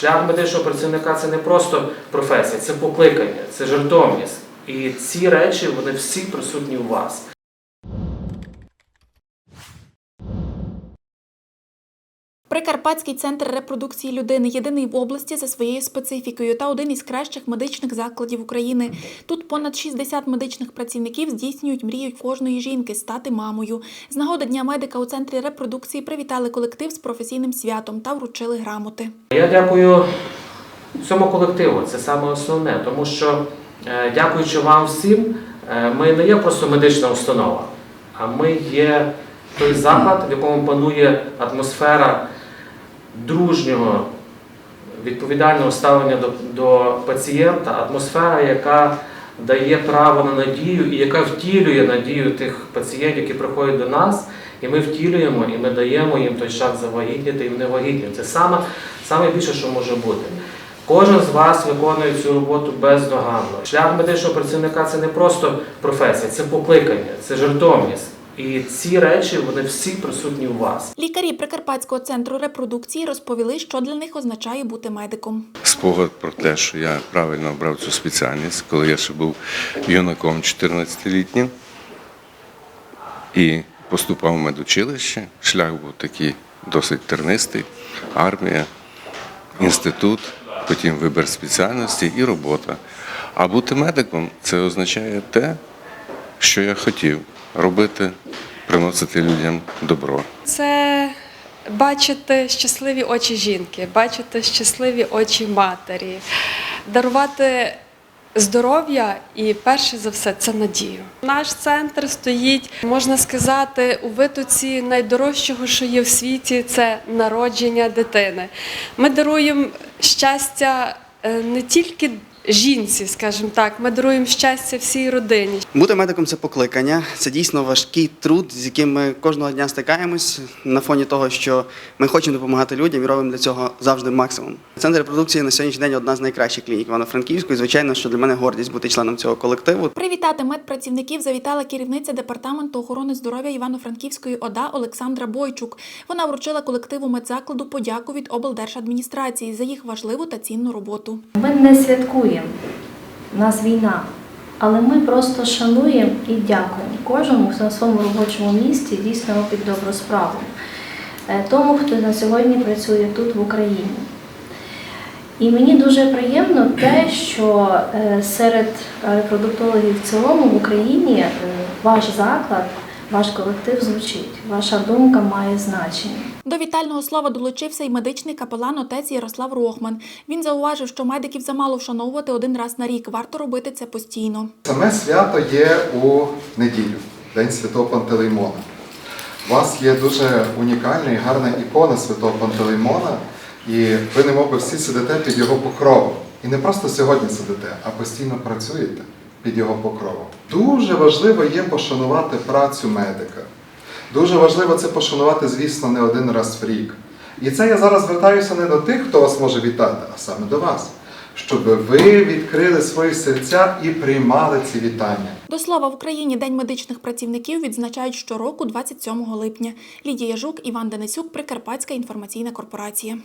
Шлях медичного працівника це не просто професія, це покликання, це жертовність. І ці речі вони всі присутні у вас. Прикарпатський центр репродукції людини єдиний в області за своєю специфікою та один із кращих медичних закладів України. Тут понад 60 медичних працівників здійснюють мрію кожної жінки стати мамою. З нагоди Дня медика у центрі репродукції привітали колектив з професійним святом та вручили грамоти. Я дякую всьому колективу, це саме основне, тому що е, дякуючи вам всім, е, ми не є просто медична установа, а ми є той заклад, в якому панує атмосфера дружнього, відповідального ставлення до, до пацієнта, атмосфера, яка дає право на надію і яка втілює надію тих пацієнтів, які приходять до нас, і ми втілюємо, і ми даємо їм той шанс завагітніти і не вагітніти. Це саме, саме більше, що може бути. Кожен з вас виконує цю роботу бездоганно. Шлях медичного працівника це не просто професія, це покликання, це жертовність. І ці речі вони всі присутні у вас. Лікарі Прикарпатського центру репродукції розповіли, що для них означає бути медиком. спогад про те, що я правильно обрав цю спеціальність, коли я ще був юнаком 14-літнім і поступав в медучилище. Шлях був такий досить тернистий, армія, інститут, потім вибір спеціальності і робота. А бути медиком це означає те, що я хотів робити, приносити людям добро. Це бачити щасливі очі жінки, бачити щасливі очі матері, дарувати здоров'я і перше за все це надію. Наш центр стоїть, можна сказати, у витоці найдорожчого, що є в світі, це народження дитини. Ми даруємо щастя е, не тільки жінці, скажімо так, ми даруємо щастя всій родині. Бути медиком це покликання, це дійсно важкий труд, з яким ми кожного дня стикаємось на фоні того, що ми хочемо допомагати людям і робимо для цього завжди максимум. Центр репродукції на сьогоднішній день одна з найкращих клінік Івано-Франківської. Звичайно, що для мене гордість бути членом цього колективу. Привітати медпрацівників завітала керівниця департаменту охорони здоров'я Івано-Франківської ОДА Олександра Бойчук. Вона вручила колективу медзакладу подяку від облдержадміністрації за їх важливу та цінну роботу. Ми не святкуємо, у нас війна, але ми просто шануємо і дякуємо кожному на своєму робочому місці дійсно робить добру справу. Е, Тому, хто на сьогодні працює тут в Україні. І мені дуже приємно те, що е, серед репродуктологів в цілому в Україні е, ваш заклад, ваш колектив звучить, ваша думка має значення. До вітального слова долучився й медичний капелан отець Ярослав Рохман. Він зауважив, що медиків замало вшановувати один раз на рік. Варто робити це постійно. Саме свято є у неділю, День Святого Пантелеймона. У вас є дуже унікальна і гарна ікона Святого Пантелеймона, і ви немов би всі сидите під його покровом. І не просто сьогодні сидите, а постійно працюєте під його покровом. Дуже важливо є пошанувати працю медика. Дуже важливо це пошанувати, звісно, не один раз в рік. І це я зараз звертаюся не до тих, хто вас може вітати, а саме до вас, щоб ви відкрили свої серця і приймали ці вітання. До слова, в Україні День медичних працівників відзначають щороку 27 липня. Лідія Жук, Іван Денисюк, Прикарпатська інформаційна корпорація.